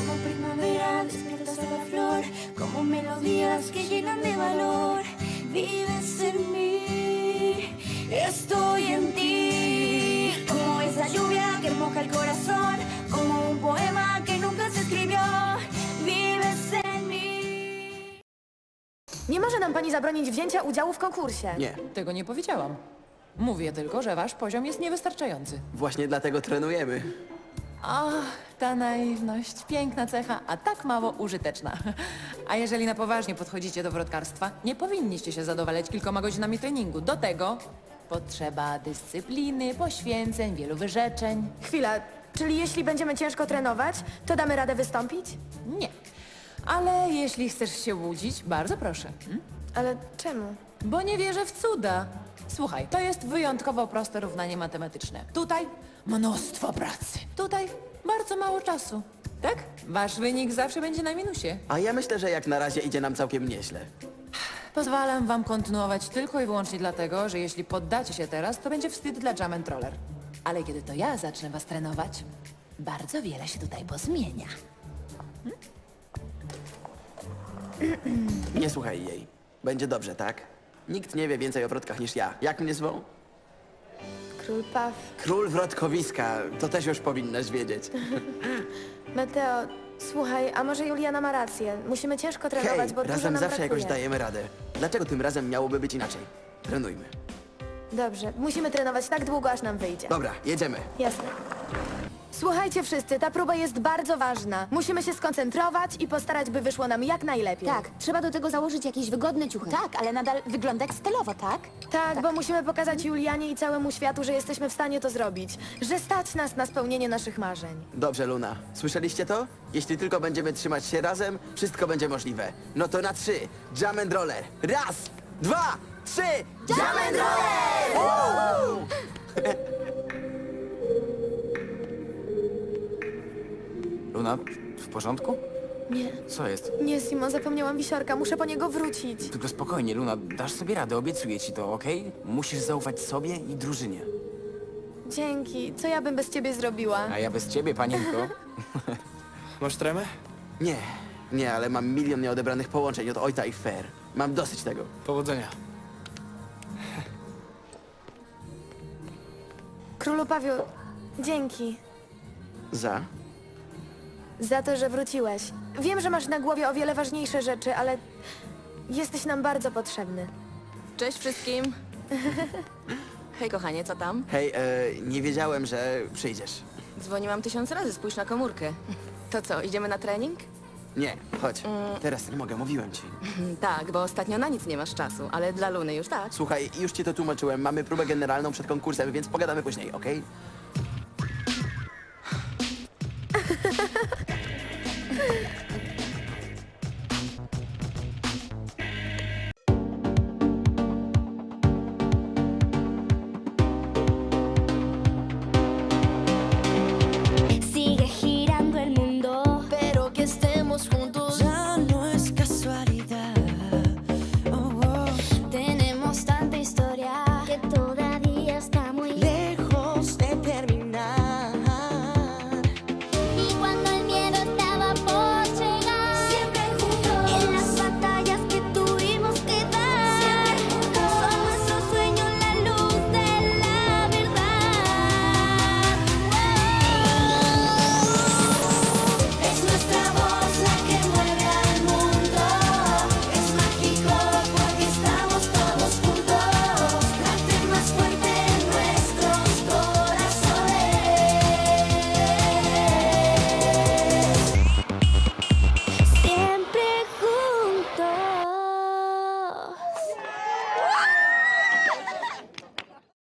Como primavera despiertas a la flor, como melodías que llenan de valor. Vives en mí, estoy en ti. Como esa lluvia que moja el corazón, como un poema que nunca se escribió. Vives en mí. Nie może nam pani zabronić wzięcia udziału w konkursie. Nie, Tego nie powiedziałam. Mówię tylko, że wasz poziom jest niewystarczający. właśnie dlatego trenujemy. Ach, ta naiwność, piękna cecha, a tak mało użyteczna. A jeżeli na poważnie podchodzicie do wrotkarstwa, nie powinniście się zadowalać kilkoma godzinami treningu. Do tego potrzeba dyscypliny, poświęceń, wielu wyrzeczeń. Chwila, czyli jeśli będziemy ciężko trenować, to damy radę wystąpić? Nie. Ale jeśli chcesz się łudzić, bardzo proszę. Hmm? Ale czemu? Bo nie wierzę w cuda. Słuchaj, to jest wyjątkowo proste równanie matematyczne. Tutaj mnóstwo pracy. Tutaj bardzo mało czasu. Tak? Wasz wynik zawsze będzie na minusie. A ja myślę, że jak na razie idzie nam całkiem nieźle. Pozwalam wam kontynuować tylko i wyłącznie dlatego, że jeśli poddacie się teraz, to będzie wstyd dla Jam and Troller. Ale kiedy to ja zacznę was trenować, bardzo wiele się tutaj pozmienia. Nie słuchaj jej. Będzie dobrze, tak? Nikt nie wie więcej o wrotkach niż ja. Jak mnie zwą? Król Paw. Król wrotkowiska. To też już powinnaś wiedzieć. Mateo, słuchaj, a może Juliana ma rację? Musimy ciężko trenować, Hej, bo dużo razem nam zawsze brakuje. jakoś dajemy radę. Dlaczego tym razem miałoby być inaczej? Trenujmy. Dobrze, musimy trenować tak długo, aż nam wyjdzie. Dobra, jedziemy. Jasne. Słuchajcie wszyscy, ta próba jest bardzo ważna. Musimy się skoncentrować i postarać, by wyszło nam jak najlepiej. Tak, trzeba do tego założyć jakieś wygodne ciuchy. Tak, ale nadal wygląda jak stylowo, tak? Tak, bo musimy pokazać Julianie i całemu światu, że jesteśmy w stanie to zrobić. Że stać nas na spełnienie naszych marzeń. Dobrze, Luna. Słyszeliście to? Jeśli tylko będziemy trzymać się razem, wszystko będzie możliwe. No to na trzy. Jam and roller. Raz, dwa, trzy. Jam and roller! Luna, w porządku? Nie, Co jest? nie, Simon, zapomniałam wisiorka, muszę po niego wrócić. Tylko spokojnie, Luna, dasz sobie radę, obiecuję ci to, okej? Musisz zaufać sobie i drużynie. Dzięki, co ja bym bez ciebie zrobiła? A ja bez ciebie, panienko. Masz tremę? Nie, nie, ale mam milion nieodebranych połączeń od ojca i fair. Mam dosyć tego. Powodzenia. Królu Pawiu, dzięki Za? Za to, że wróciłeś. Wiem, że masz na głowie o wiele ważniejsze rzeczy, ale jesteś nam bardzo potrzebny. Cześć wszystkim. Hej kochanie, co tam? Hej, e, nie wiedziałem, że przyjdziesz. Dzwoniłam tysiąc razy, spójrz na komórkę. To co, idziemy na trening? Nie, chodź. Teraz nie mogę, mówiłem ci. Tak, bo ostatnio na nic nie masz czasu, ale dla Luny już tak. Słuchaj, już ci to tłumaczyłem. Mamy próbę generalną przed konkursem, więc pogadamy później, okej?